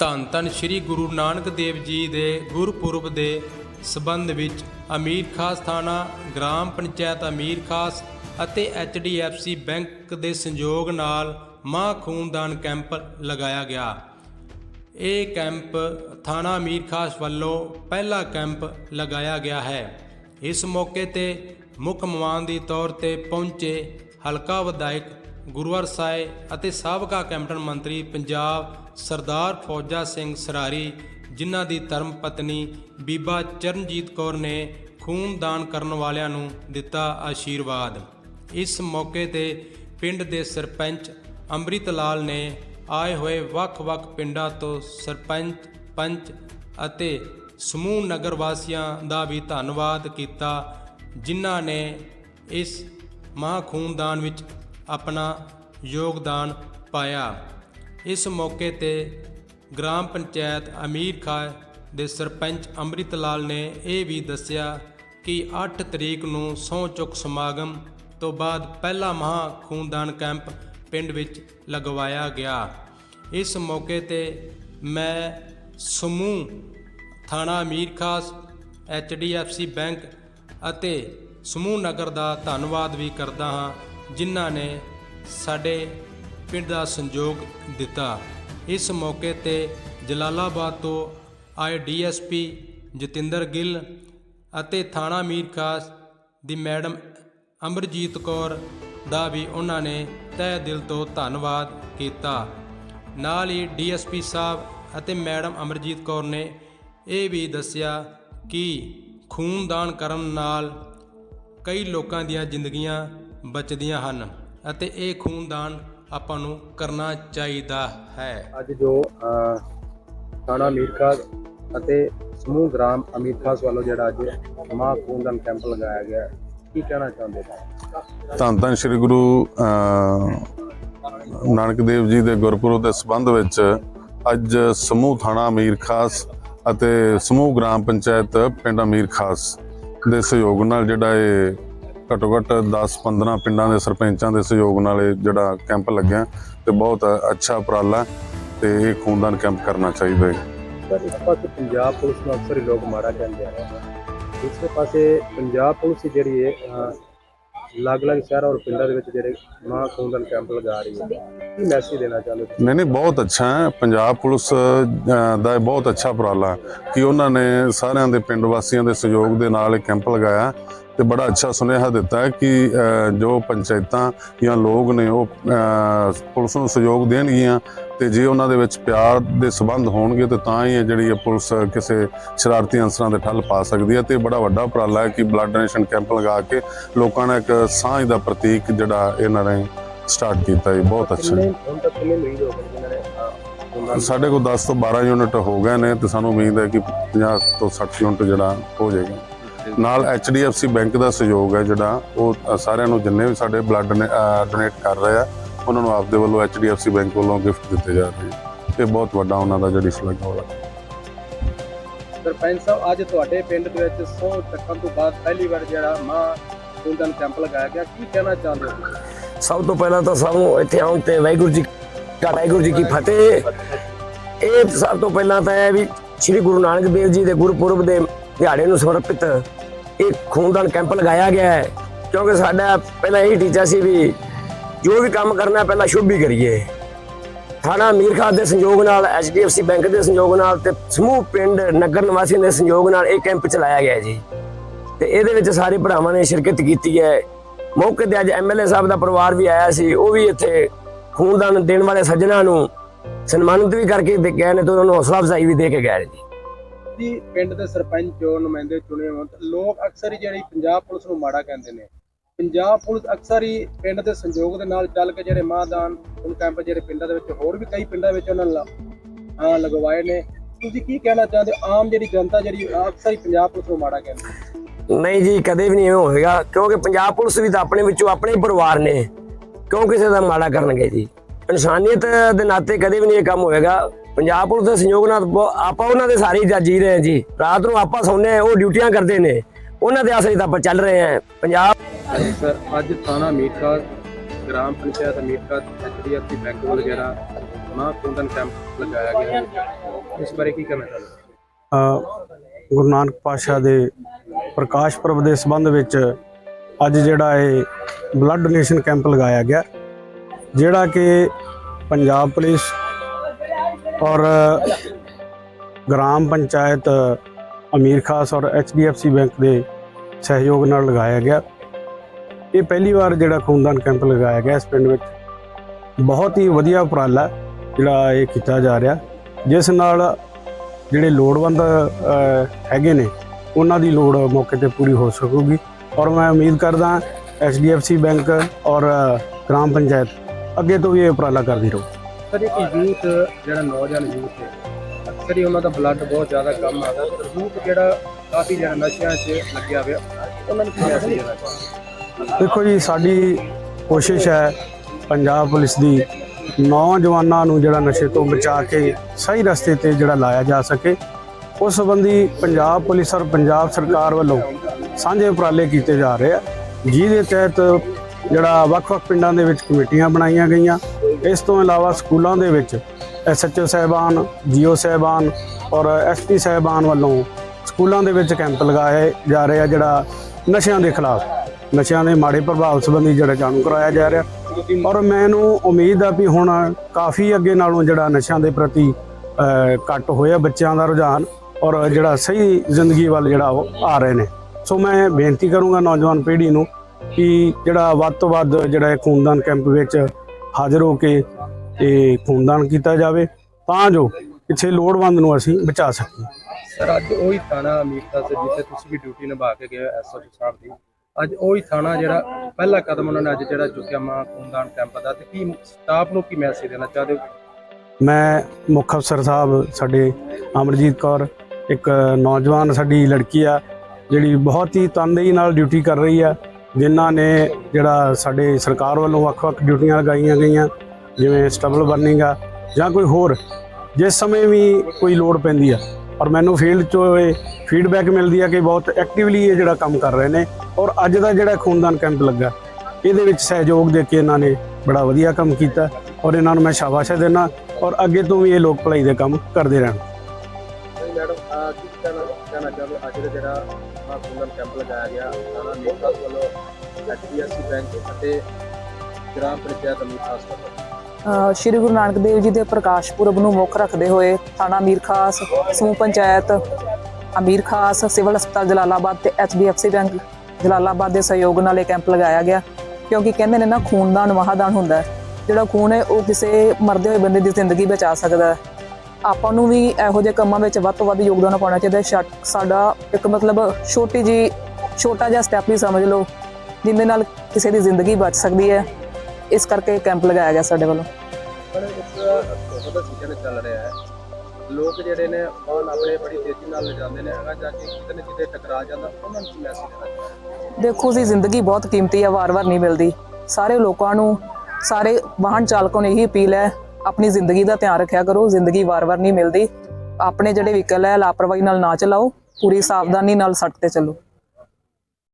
ਧੰਨ ਧੰਨ ਸ੍ਰੀ ਗੁਰੂ ਨਾਨਕ ਦੇਵ ਜੀ ਦੇ ਗੁਰਪੁਰਬ ਦੇ ਸਬੰਧ ਵਿੱਚ ਅਮੀਰ ਖਾਸ ਥਾਣਾ, ਗ੍ਰਾਮ ਪੰਚਾਇਤ ਅਮੀਰ ਖਾਸ ਅਤੇ HDFC ਬੈਂਕ ਦੇ ਸੰਯੋਗ ਨਾਲ ਮਾਂ ਖੂਨਦਾਨ ਕੈਂਪ ਲਗਾਇਆ ਗਿਆ। ਇਹ ਕੈਂਪ ਥਾਣਾ ਅਮੀਰ ਖਾਸ ਵੱਲੋਂ ਪਹਿਲਾ ਕੈਂਪ ਲਗਾਇਆ ਗਿਆ ਹੈ। ਇਸ ਮੌਕੇ ਤੇ ਮੁੱਖ ਮਹਿਮਾਨ ਦੀ ਤੌਰ ਤੇ ਪਹੁੰਚੇ ਹਲਕਾ ਵਿਧਾਇਕ ਗੁਰੂਵਰ ਸਾਏ ਅਤੇ ਸਾਬਕਾ ਕੈਪਟਨ ਮੰਤਰੀ ਪੰਜਾਬ ਸਰਦਾਰ ਫੌਜਾ ਸਿੰਘ ਸਰਾਰੀ, ਜਿਨ੍ਹਾਂ ਦੀ ਧਰਮ ਪਤਨੀ ਬੀਬਾ ਚਰਨਜੀਤ ਕੌਰ ਨੇ ਖੂਨਦਾਨ ਕਰਨ ਵਾਲਿਆਂ ਨੂੰ ਦਿੱਤਾ ਆਸ਼ੀਰਵਾਦ। ਇਸ ਮੌਕੇ ਤੇ ਪਿੰਡ ਦੇ ਸਰਪੰਚ ਅੰਮ੍ਰਿਤ ਲਾਲ ਨੇ ਆਏ ਹੋਏ ਵੱਖ-ਵੱਖ ਪਿੰਡਾਂ ਤੋਂ ਸਰਪੰਚ, ਪੰਚ ਅਤੇ ਸਮੂਹ ਨਗਰ ਵਾਸੀਆਂ ਦਾ ਵੀ ਧੰਨਵਾਦ ਕੀਤਾ, ਜਿਨ੍ਹਾਂ ਨੇ ਇਸ ਮਹਾਂ ਖੂਨਦਾਨ ਵਿੱਚ ਆਪਣਾ ਯੋਗਦਾਨ ਪਾਇਆ। ਇਸ ਮੌਕੇ ਤੇ ਗ੍ਰਾਮ ਪੰਚਾਇਤ ਅਮੀਰ ਖਾਂ ਦੇ ਸਰਪੰਚ ਅੰਮ੍ਰਿਤ ਲਾਲ ਨੇ ਇਹ ਵੀ ਦੱਸਿਆ ਕਿ 8 ਤਰੀਕ ਨੂੰ ਸਹੁੰ ਚੁੱਕ ਸਮਾਗਮ ਤੋਂ ਬਾਅਦ ਪਹਿਲਾ ਮਹਾ ਖੂਨਦਾਨ ਕੈਂਪ ਪਿੰਡ ਵਿੱਚ ਲਗਵਾਇਆ ਗਿਆ। ਇਸ ਮੌਕੇ ਤੇ ਮੈਂ ਸਮੂਹ, ਥਾਣਾ ਅਮੀਰ ਖਾਸ HDFC ਬੈਂਕ ਅਤੇ ਸਮੂਹ ਨਗਰ ਦਾ ਧੰਨਵਾਦ ਵੀ ਕਰਦਾ ਹਾਂ, ਜਿਨ੍ਹਾਂ ਨੇ ਸਾਡੇ ਪਿੰਡ ਦਾ ਸੰਯੋਗ ਦਿੱਤਾ। ਇਸ ਮੌਕੇ ਤੇ ਜਲਾਲਾਬਾਦ ਤੋਂ ਆਏ ਡੀਐਸਪੀ ਜਤਿੰਦਰ ਗਿੱਲ ਅਤੇ ਥਾਣਾ ਅਮੀਰ ਖਾਸ ਦੀ ਮੈਡਮ ਅਮਰਜੀਤ ਕੌਰ ਦਾ ਵੀ ਉਹਨਾਂ ਨੇ ਤਹਿ ਦਿਲ ਤੋਂ ਧੰਨਵਾਦ ਕੀਤਾ। ਨਾਲ ਹੀ ਡੀਐਸਪੀ ਸਾਹਿਬ ਅਤੇ ਮੈਡਮ ਅਮਰਜੀਤ ਕੌਰ ਨੇ ਇਹ ਵੀ ਦੱਸਿਆ ਕਿ ਖੂਨਦਾਨ ਕਰਨ ਨਾਲ ਕਈ ਲੋਕਾਂ ਦੀਆਂ ਜ਼ਿੰਦਗੀਆਂ ਬਚਦੀਆਂ ਹਨ ਅਤੇ ਇਹ ਖੂਨਦਾਨ ਆਪਾਂ ਨੂੰ ਕਰਨਾ ਚਾਹੀਦਾ ਹੈ। ਅੱਜ ਜੋ ਥਾਣਾ ਅਮੀਰ ਖਾਸ ਅਤੇ ਸਮੂਹ ਗ੍ਰਾਮ ਅਮੀਰ ਖਾਸ ਵੱਲੋਂ ਜਿਹੜਾ ਅੱਜ ਮਾਂ ਖੂਨਦਾਨ ਕੈਂਪ ਲਗਾਇਆ ਗਿਆ ਕੀ ਕਹਿਣਾ ਚਾਹੁੰਦੇ ਹੋ? ਧੰਨ ਧੰਨ ਸ੍ਰੀ ਗੁਰੂ ਨਾਨਕ ਦੇਵ ਜੀ ਦੇ ਗੁਰਪੁਰਬ ਦੇ ਸੰਬੰਧ ਵਿੱਚ ਅੱਜ ਸਮੂਹ ਥਾਣਾ ਅਮੀਰ ਖਾਸ ਅਤੇ ਸਮੂਹ ਗ੍ਰਾਮ ਪੰਚਾਇਤ ਪਿੰਡ ਅਮੀਰ ਖਾਸ ਦੇ ਸਹਿਯੋਗ ਨਾਲ ਜਿਹੜਾ ਇਹ ਘੱਟੋ ਘੱਟ 10-15 ਪਿੰਡਾਂ ਦੇ ਸਰਪੰਚਾਂ ਦੇ ਸਹਿਯੋਗ ਨਾਲ ਇਹ ਜਿਹੜਾ ਕੈਂਪ ਲੱਗਿਆ ਤੇ ਬਹੁਤ ਅੱਛਾ ਉਪਰਾਲਾ ਤੇ ਇਹ ਖੂਨਦਾਨ ਕੈਂਪ ਕਰਨਾ ਚਾਹੀਦਾ ਹੈ। ਪਰ ਇੱਕ ਪਾਸੇ ਪੰਜਾਬ ਪੁਲਿਸ ਨੂੰ ਅਕਸਰ ਹੀ ਲੋਕ ਮਾੜਾ ਕਹਿੰਦੇ ਆ। ਦੂਸਰੇ ਪਾਸੇ ਪੰਜਾਬ ਪੁਲਿਸ ਜਿਹੜੀ ਹੈ ਅਲੱਗ-ਅਲੱਗ ਸ਼ਹਿਰਾਂ ਔਰ ਪਿੰਡਾਂ ਦੇ ਵਿੱਚ ਜਿਹੜੇ ਮਾਂ ਖੂਨਦਾਨ ਕੈਂਪ ਲਗਾ ਰਹੀ ਹੈ। ਕੀ ਮੈਸੇਜ ਦੇਣਾ ਚਾਹੁੰਦੇ ਹੋ ਨਹੀਂ ਨਹੀਂ ਬਹੁਤ ਅੱਛਾ ਹੈ। ਪੰਜਾਬ ਪੁਲਿਸ ਦਾ ਬਹੁਤ ਅੱਛਾ ਉਪਰਾਲਾ ਕਿ ਉਹਨਾਂ ਨੇ ਸਾਰਿਆਂ ਦੇ ਪਿੰਡ ਵਾਸੀਆਂ ਦੇ ਸਹਿਯੋਗ ਦੇ ਨਾਲ ਇਹ ਕੈਂਪ ਲਗਾਇਆ। ਤੇ ਬੜਾ ਅੱਛਾ ਸੁਨੇਹਾ ਦਿੱਤਾ ਹੈ ਕਿ ਜੋ ਪੰਚਾਇਤਾਂ ਜਾਂ ਲੋਕ ਨੇ ਉਹ ਪੁਲਿਸ ਨੂੰ ਸਹਿਯੋਗ ਦੇਣਗੀਆਂ ਤੇ ਜੇ ਉਹਨਾਂ ਦੇ ਵਿੱਚ ਪਿਆਰ ਦੇ ਸਬੰਧ ਹੋਣਗੇ ਤੇ ਤਾਂ ਹੀ ਜਿਹੜੀ ਇਹ ਪੁਲਿਸ ਕਿਸੇ ਸ਼ਰਾਰਤੀ ਅੰਸਰਾਂ ਦੇ ਠੱਲ ਪਾ ਸਕਦੀ ਹੈ ਤੇ ਬੜਾ ਵੱਡਾ ਉਪਰਾਲਾ ਹੈ ਕਿ ਬਲੱਡ ਡੋਨੇਸ਼ਨ ਕੈਂਪ ਲਗਾ ਕੇ ਲੋਕਾਂ ਨੇ ਇੱਕ ਸਾਂਝ ਦਾ ਪ੍ਰਤੀਕ ਜਿਹੜਾ ਇਹਨਾਂ ਨੇ ਸਟਾਰਟ ਕੀਤਾ ਹੈ ਬਹੁਤ ਅੱਛਾ ਸਾਡੇ ਕੋਲ 10 ਤੋਂ 12 ਯੂਨਿਟ ਹੋ ਗਏ ਨੇ ਤੇ ਸਾਨੂੰ ਉਮੀਦ ਹੈ ਕਿ 50 ਤੋਂ 60 ਯੂਨਿਟ ਜਿਹੜਾ ਹੋ ਜਾਏਗਾ। ਨਾਲ HDFC ਬੈਂਕ ਦਾ ਸਹਿਯੋਗ ਹੈ ਜਿਹੜਾ ਉਹ ਸਾਰਿਆਂ ਨੂੰ ਜਿੰਨੇ ਵੀ ਸਾਡੇ ਬਲੱਡ ਡੋਨੇਟ ਕਰ ਰਹੇ ਆ ਉਹਨਾਂ ਨੂੰ ਆਪਦੇ ਵੱਲੋਂ HDFC ਬੈਂਕ ਵੱਲੋਂ ਗਿਫਟ ਦਿੱਤੇ ਜਾ ਰਹੇ ਤੇ ਬਹੁਤ ਵੱਡਾ ਉਹਨਾਂ ਦਾ ਜਿਹੜੀ ਸ਼ਲਾਘਾ ਹੋਇਆ। ਸਰਪੰਚ ਸਾਹਿਬ ਅੱਜ ਤੁਹਾਡੇ ਪਿੰਡ ਦੇ ਵਿੱਚ ਸੌ ਚੱਕਣ ਤੋਂ ਬਾਅਦ ਪਹਿਲੀ ਵਾਰ ਜਿਹੜਾ ਮਾਂ ਖੂਨਦਾਨ ਕੈਂਪ ਲਗਾਇਆ ਗਿਆ ਕੀ ਕਹਿਣਾ ਚਾਹੁੰਦੇ ਹੋ? ਤੁਸੀਂ? ਸਭ ਤੋਂ ਪਹਿਲਾਂ ਤਾਂ ਸਭ ਨੂੰ ਇੱਥੇ ਆਉਣ ਤੇ ਵਾਹਿਗੁਰੂ ਜੀ ਕਾ ਵਾਹਿਗੁਰੂ ਜੀ ਕੀ ਫਤਿਹ। ਇਹ ਸਭ ਤੋਂ ਪਹਿਲਾਂ ਤਾਂ ਇਹ ਵੀ ਸ੍ਰੀ ਗੁਰੂ ਨਾਨਕ ਦੇਵ ਜੀ ਦੇ ਗੁਰਪੁਰਬ ਦੇ ਦਿਹਾੜੇ ਨੂੰ ਸਮਰਪਿਤ ਇਹ ਖੂਨਦਾਨ ਕੈਂਪ ਲਗਾਇਆ ਗਿਆ ਹੈ, ਕਿਉਂਕਿ ਸਾਡਾ ਪਹਿਲਾਂ ਇਹ ਟੀਚਾ ਸੀ ਵੀ ਜੋ ਵੀ ਕੰਮ ਕਰਨਾ ਪਹਿਲਾਂ ਸ਼ੁਭ ਹੀ ਕਰੀਏ। ਥਾਣਾ ਅਮੀਰ ਖਾਨ ਦੇ ਸੰਯੋਗ ਨਾਲ HDFC ਬੈਂਕ ਦੇ ਸੰਯੋਗ ਨਾਲ ਤੇ ਸਮੂਹ ਪਿੰਡ ਨਗਰ ਨਿਵਾਸੀਆਂ ਦੇ ਸੰਯੋਗ ਨਾਲ ਇਹ ਕੈਂਪ ਚਲਾਇਆ ਗਿਆ ਜੀ। ਤੇ ਇਹਦੇ ਵਿੱਚ ਸਾਰੇ ਭਰਾਵਾਂ ਨੇ ਸ਼ਿਰਕਤ ਕੀਤੀ ਹੈ। ਮੌਕੇ ਤੇ ਅੱਜ ਐਮਐਲਏ ਸਾਹਿਬ ਦਾ ਪਰਿਵਾਰ ਵੀ ਆਇਆ ਸੀ, ਉਹ ਵੀ ਇੱਥੇ ਖੂਨਦਾਨ ਦੇਣ ਵਾਲੇ ਸੱਜਣਾ ਨੂੰ ਸਨਮਾਨਿਤ ਵੀ ਕਰਕੇ ਗਏ ਨੇ ਤੇ ਉਹਨਾਂ ਨੂੰ ਹੌਸਲਾ ਅਫਜ਼ਾਈ ਵੀ ਦੇ ਕੇ ਗਏ ਨੇ ਜੀ। ਜੀ ਪਿੰਡ ਦੇ ਸਰਪੰਚ ਜੋ ਨੁਮਾਇੰਦੇ ਚੁਣੇ ਹੋਣ ਲੋਕ ਅਕਸਰ ਹੀ ਜਿਹੜੀ ਪੰਜਾਬ ਪੁਲਿਸ ਨੂੰ ਮਾੜਾ ਕਹਿੰਦੇ ਨੇ। ਪੰਜਾਬ ਪੁਲਿਸ ਅਕਸਰ ਹੀ ਪਿੰਡ ਦੇ ਸੰਯੋਗ ਦੇ ਨਾਲ ਚੱਲ ਕੇ ਜਿਹੜੇ ਮਾਹਦਾਨ ਉਹ ਕੈਂਪ ਜਿਹੜੇ ਪਿੰਡਾਂ ਦੇ ਵਿੱਚ, ਹੋਰ ਵੀ ਕਈ ਪਿੰਡਾਂ ਵਿੱਚ ਉਹਨਾਂ ਨੇ ਲਗਵਾਏ ਨੇ। ਤੁਸੀਂ ਕੀ ਕਹਿਣਾ ਚਾਹੁੰਦੇ ਹੋ? ਆਮ ਜਿਹੜੀ ਜਨਤਾ ਜਿਹੜੀ ਅਕਸਰ ਹੀ ਪੰਜਾਬ ਪੁਲਿਸ ਨੂੰ ਮਾੜਾ ਕਹਿੰਦੀ ਨਹੀਂ ਜੀ, ਕਦੇ ਵੀ ਨਹੀਂ ਹੋਵੇਗਾ ਕਿਉਂਕਿ ਪੰਜਾਬ ਪੁਲਿਸ ਵੀ ਤਾਂ ਆਪਣੇ ਵਿੱਚੋਂ ਆਪਣੇ ਪਰਿਵਾਰ ਨੇ। ਕਿਉਂ ਕਿਸੇ ਦਾ ਮਾੜਾ ਕਰਨਗੇ ਜੀ? ਇਨਸਾਨੀਅਤ ਦੇ ਨਾਤੇ ਕਦੇ ਵੀ ਨਹੀਂ ਇਹ ਕੰਮ ਹੋਵੇਗਾ ਪੰਜਾਬ ਪੁਲਿਸ ਦੇ ਸਹਿਯੋਗ ਨਾਲ ਬਹੁ- ਆਪਾਂ ਉਹਨਾਂ ਦੇ ਸਾਰੇ ਹੀ ਜੀ ਰਹੇ ਹਾਂ ਜੀ। ਰਾਤ ਨੂੰ ਆਪਾਂ ਸੌਂਦੇ ਹਾਂ ਉਹ ਡਿਊਟੀਆਂ ਕਰਦੇ ਨੇ। ਉਹਨਾਂ ਦੇ ਆਸਰੇ ਤਾਂ ਆਪਾਂ ਚੱਲ ਰਹੇ ਹਾਂ। ਪੰਜਾਬ ਸਰ ਅੱਜ ਥਾਣਾ ਮੀਰਖਾਸ ਗ੍ਰਾਮ ਪੰਚਾਇਤ ਮੀਰਖਾਸ ਐਚਡੀਐਫਸੀ ਬੈਂਕ ਜਿਹੜਾ ਮਹਾ ਖੂਨਦਾਨ ਕੈਂਪ ਲਗਾਇਆ ਗਿਆ ਹੈ। ਇਸ ਬਾਰੇ ਕੀ ਕਹਿਣਾ ਚਾਹੁੰਦੇ ਗੁਰੂ ਨਾਨਕ ਪਾਤਸ਼ਾਹ ਦੇ ਪ੍ਰਕਾਸ਼ ਪੁਰਬ ਦੇ ਸੰਬੰਧ ਵਿੱਚ ਅੱਜ ਜਿਹੜਾ ਇਹ ਬਲੱਡ ਡੋਨੇਸ਼ਨ ਕੈਂਪ ਲਗਾਇਆ ਗਿਆ ਜਿਹੜਾ ਕਿ ਪੰਜਾਬ ਪੁਲਿਸ ਔਰ ਗ੍ਰਾਮ ਪੰਚਾਇਤ ਅਮੀਰ ਖਾਸ ਔਰ HDFC ਬੈਂਕ ਦੇ ਸਹਿਯੋਗ ਨਾਲ ਲਗਾਇਆ ਗਿਆ। ਇਹ ਪਹਿਲੀ ਵਾਰ ਜਿਹੜਾ ਖੂਨਦਾਨ ਕੈਂਪ ਲਗਾਇਆ ਗਿਆ ਇਸ ਪਿੰਡ ਵਿੱਚ। ਬਹੁਤ ਹੀ ਵਧੀਆ ਉਪਰਾਲਾ ਜਿਹੜਾ ਇਹ ਕੀਤਾ ਜਾ ਰਿਹਾ। ਜਿਸ ਨਾਲ ਜਿਹੜੇ ਲੋੜਵੰਦ ਹੈਗੇ ਨੇ, ਉਹਨਾਂ ਦੀ ਲੋੜ ਮੌਕੇ ਤੇ ਪੂਰੀ ਹੋ ਸਕੂਗੀ। ਔਰ ਮੈਂ ਉਮੀਦ ਕਰਦਾ HDFC ਬੈਂਕ ਔਰ ਗ੍ਰਾਮ ਪੰਚਾਇਤ ਅੱਗੇ ਤੋਂ ਵੀ ਇਹ ਉਪਰਾਲਾ ਕਰਦੀ ਰਹੂ। ਸਰ ਇੱਕ ਯੂਥ ਜਿਹੜਾ ਨੌਜਵਾਨ ਯੂਥ ਹੈ, ਅਕਸਰ ਹੀ ਉਹਨਾਂ ਦਾ ਬਲੱਡ ਬਹੁਤ ਜ਼ਿਆਦਾ ਕਮ ਆਦਾ ਪਰ ਯੂਥ ਜਿਹੜਾ ਕਾਫੀ ਜਿਹੜਾ ਨਸ਼ਿਆਂ 'ਚ ਲੱਗਿਆ ਹੋਇਆ ਉਹਨਾਂ ਨੂੰ ਕੀ ਮੈਸੇਜ ਦੇਣਾ ਚਾਹੁੰਦੇ ਦੇਖੋ ਜੀ, ਸਾਡੀ ਕੋਸ਼ਿਸ਼ ਹੈ ਪੰਜਾਬ ਪੁਲਿਸ ਦੀ ਨੌਜਵਾਨਾਂ ਨੂੰ ਜਿਹੜਾ ਨਸ਼ੇ ਤੋਂ ਬਚਾ ਕੇ ਸਹੀ ਰਸਤੇ ਤੇ ਜਿਹੜਾ ਲਾਇਆ ਜਾ ਸਕੇ। ਉਸ ਸੰਬੰਧੀ ਪੰਜਾਬ ਪੁਲਿਸ ਔਰ ਪੰਜਾਬ ਸਰਕਾਰ ਵੱਲੋਂ ਸਾਂਝੇ ਉਪਰਾਲੇ ਕੀਤੇ ਜਾ ਰਹੇ ਆ। ਜਿਹਦੇ ਤਹਿਤ ਜਿਹੜਾ ਵੱਖ-ਵੱਖ ਪਿੰਡਾਂ ਦੇ ਵਿੱਚ ਕਮੇਟੀਆਂ ਬਣਾਈਆਂ ਗਈਆਂ। ਇਸ ਤੋਂ ਇਲਾਵਾ ਸਕੂਲਾਂ ਦੇ ਵਿੱਚ ਐਸਐਚਓ ਸਾਹਿਬਾਨ ਜੀਓ ਸਾਹਿਬਾਨ ਔਰ ਐਸਪੀ ਸਾਹਿਬਾਨ ਵੱਲੋਂ ਸਕੂਲਾਂ ਦੇ ਵਿੱਚ ਕੈਂਪ ਲਗਾਏ ਜਾ ਰਹੇ ਆ ਜਿਹੜਾ ਨਸ਼ਿਆਂ ਦੇ ਖਿਲਾਫ ਨਸ਼ਿਆਂ ਦੇ ਮਾੜੇ ਪ੍ਰਭਾਵ ਸੰਬੰਧੀ ਜਿਹੜਾ ਜਾਣੂ ਕਰਾਇਆ ਜਾ ਰਿਹਾ। ਔਰ ਮੈਨੂੰ ਉਮੀਦ ਆ ਵੀ ਹੁਣ ਕਾਫੀ ਅੱਗੇ ਨਾਲੋਂ ਜਿਹੜਾ ਨਸ਼ਿਆਂ ਦੇ ਪ੍ਰਤੀ ਅ, ਘੱਟ ਹੋਇਆ ਬੱਚਿਆਂ ਦਾ ਰੁਝਾਨ ਔਰ ਜਿਹੜਾ ਸਹੀ ਜ਼ਿੰਦਗੀ ਵੱਲ ਜਿਹੜਾ ਉਹ ਆ ਰਹੇ ਨੇ। ਸੋ ਮੈਂ ਬੇਨਤੀ ਕਰੂੰਗਾ ਨੌਜਵਾਨ ਪੀੜ੍ਹੀ ਨੂੰ ਕਿ ਜਿਹੜਾ ਵੱਧ ਤੋਂ ਵੱਧ ਜਿਹੜਾ ਇਹ ਖੂਨਦਾਨ ਕੈਂਪ ਵਿੱਚ ਹਾਜ਼ਰ ਹੋ ਕੇ ਇਹ ਖੂਨਦਾਨ ਕੀਤਾ ਜਾਵੇ ਤਾਂ ਜੋ ਪਿੱਛੇ ਲੋੜਵੰਦ ਨੂੰ ਅਸੀਂ ਬਚਾ ਸਕੀਏ। ਸਰ ਅੱਜ ਉਹੀ ਥਾਣਾ ਅਮੀਰਤਾ ਸੇ ਜਿੱਥੇ ਤੁਸੀਂ ਵੀ ਡਿਊਟੀ ਨਿਭਾ ਕੇ ਗਏ ਐਸਓਜੀ ਸਾਹਿਬ ਦੀ ਅੱਜ ਉਹੀ ਥਾਣਾ ਜਿਹੜਾ ਪਹਿਲਾ ਕਦਮ ਉਹਨਾਂ ਨੇ ਅੱਜ ਜਿਹੜਾ ਚੁੱਕਿਆ ਮਾ ਖੂਨਦਾਨ ਕੈਂਪ ਦਾ ਤੇ ਕੀ ਸਟਾਫ ਨੂੰ ਕੀ ਮੈਸੇਜ ਦੇਣਾ ਚਾਹਦੇ ਹੋ? ਮੈਂ ਮੁੱਖ ਅਫਸਰ ਸਾਹਿਬ ਸਾਡੇ ਅਮਰਜੀਤ ਕੌਰ ਇੱਕ ਨੌਜਵਾਨ ਸਾਡੀ ਲੜਕੀ ਆ ਜਿਹੜੀ ਬਹੁਤ ਹੀ ਤਨਦੇਹੀ ਨਾਲ ਡਿਊਟੀ ਕਰ ਰਹੀ ਆ। ਜਿਨ੍ਹਾਂ ਨੇ ਜਿਹੜਾ ਸਾਡੇ ਸਰਕਾਰ ਵੱਲੋਂ ਵੱਖ-ਵੱਖ ਡਿਊਟੀਆਂ ਲਗਾਈਆਂ ਗਈਆਂ, ਜਿਵੇਂ ਸਟਬਲ ਬਰਨਿੰਗ ਆ ਜਾਂ ਕੋਈ ਹੋਰ, ਜਿਸ ਸਮੇਂ ਵੀ ਕੋਈ ਲੋੜ ਪੈਂਦੀ ਆ। ਔਰ ਮੈਨੂੰ ਫੀਲਡ 'ਚੋਂ ਇਹ ਫੀਡਬੈਕ ਮਿਲਦੀ ਆ ਕਿ ਬਹੁਤ ਐਕਟਿਵਲੀ ਇਹ ਜਿਹੜਾ ਕੰਮ ਕਰ ਰਹੇ ਨੇ ਔਰ ਅੱਜ ਦਾ ਜਿਹੜਾ ਖੂਨਦਾਨ ਕੈਂਪ ਲੱਗਾ, ਇਹਦੇ ਵਿੱਚ ਸਹਿਯੋਗ ਦੇ ਕੇ ਇਹਨਾਂ ਨੇ ਬੜਾ ਵਧੀਆ ਕੰਮ ਕੀਤਾ ਔਰ ਇਹਨਾਂ ਨੂੰ ਮੈਂ ਸ਼ਾਬਾਸ਼ ਦੇਣਾ ਔਰ ਅੱਗੇ ਤੋਂ ਵੀ ਇਹ ਲੋਕ ਭਲਾਈ ਦੇ ਕੰਮ ਕਰਦੇ ਰਹਿਣ। ਮੈਡਮ ਕੀ ਕਹਿਣਾ ਕਹਿਣਾ ਚਾਹੁੰਦੇ ਅੱਜ ਦਾ ਜਿਹੜਾ ਮਾ ਖੂਨਦਾਨ ਕੈਂਪ ਲਗਾਇਆ ਗਿਆ ਥਾਣਾ ਅਮੀਰਤਾ ਵੱਲੋਂ ਐਚਡੀਐਫਸੀ ਬੈਂਕ ਅਤੇ ਗ੍ਰਾਮ ਪੰਚਾਇਤ ਅਮੀਰਤਾ ਵੱਲੋਂ ਅ, ਸ਼੍ਰੀ ਗੁਰੂ ਨਾਨਕ ਦੇਵ ਜੀ ਦੇ ਪ੍ਰਕਾਸ਼ ਪੁਰਬ ਨੂੰ ਮੁੱਖ ਰੱਖਦੇ ਹੋਏ ਥਾਣਾ ਅਮੀਰ ਖਾਸ ਸਮੂਹ ਪੰਚਾਇਤ ਅਮੀਰ ਖਾਸ ਸਿਵਲ ਹਸਪਤਾਲ ਜਲਾਲਾਬਾਦ ਤੇ ਐਚਡੀਐਫਸੀ ਬੈਂਕ ਜਲਾਲਾਬਾਦ ਦੇ ਸਹਿਯੋਗ ਨਾਲ ਇਹ ਕੈਂਪ ਲਗਾਇਆ ਗਿਆ। ਕਿਉਂਕਿ ਕਹਿੰਦੇ ਨੇ ਨਾ ਖੂਨਦਾਨ ਮਹਾਦਾਨ ਹੁੰਦਾ ਹੈ। ਜਿਹੜਾ ਖੂਨ ਹੈ ਉਹ ਕਿਸੇ ਮਰਦੇ ਹੋਏ ਬੰਦੇ ਦੀ ਜ਼ਿੰਦਗੀ ਬਚਾ ਸਕਦਾ ਹੈ। ਆਪਾਂ ਨੂੰ ਵੀ ਇਹੋ ਜਿਹੇ ਕੰਮਾਂ ਵਿੱਚ ਵੱਧ ਤੋਂ ਵੱਧ ਯੋਗਦਾਨ ਪਾਉਣਾ ਚਾਹੀਦਾ ਸਾਡਾ ਇੱਕ ਮਤਲਬ ਛੋਟੀ ਜੀ ਛੋਟਾ ਜਿਹਾ ਸਟੈਪ ਹੀ ਸਮਝ ਲਓ ਜਿਹਦੇ ਨਾਲ ਕਿਸੇ ਦੀ ਜ਼ਿੰਦਗੀ ਬਚ ਸਕਦੀ ਹੈ। ਇਸ ਕਰਕੇ ਕੈਂਪ ਲਗਾਇਆ ਗਿਆ ਸਾਡੇ ਵੱਲੋਂ। ਪਰ ਇੱਕ ਬਹੁਤ ਦਾ ਸੀਜ਼ਨ ਚੱਲ ਰਿਹਾ ਹੈ। ਲੋਕ ਜਿਹੜੇ ਨੇ ਵਾਹਨ ਆਪਣੇ ਬੜੀ ਤੇਜ਼ੀ ਨਾਲ ਲਿਜਾਂਦੇ ਨੇ ਅਗਾ ਜਾ ਕੇ ਕਿਤੇ ਨਾ ਕਿਤੇ ਟਕਰਾ ਜਾਂਦਾ ਉਹਨਾਂ ਨੂੰ ਕੀ ਮੈਸੇਜ ਦੇਣਾ ਚਾਹੁੰਦੇ? ਦੇਖੋ ਜੀ ਜ਼ਿੰਦਗੀ ਬਹੁਤ ਕੀਮਤੀ ਹੈ ਵਾਰ-ਵਾਰ ਨਹੀਂ ਮਿਲਦੀ। ਸਾਰੇ ਲੋਕਾਂ ਨੂੰ ਸਾਰੇ ਵਾਹਨ ਚਾਲਕਾਂ ਨੂੰ ਇਹੀ ਅਪੀਲ ਹੈ ਆਪਣੀ ਜ਼ਿੰਦਗੀ ਦਾ ਧਿਆਨ ਰੱਖਿਆ ਕਰੋ, ਜ਼ਿੰਦਗੀ ਵਾਰ-ਵਾਰ ਨਹੀਂ ਮਿਲਦੀ। ਆਪਣੇ ਜਿਹੜੇ ਵਹੀਕਲ ਹੈ, ਲਾਪਰਵਾਹੀ ਨਾਲ ਨਾ ਚਲਾਓ, ਪੂਰੀ ਸਾਵਧਾਨੀ ਨਾਲ ਸੜਕ ਤੇ ਚੱਲੋ।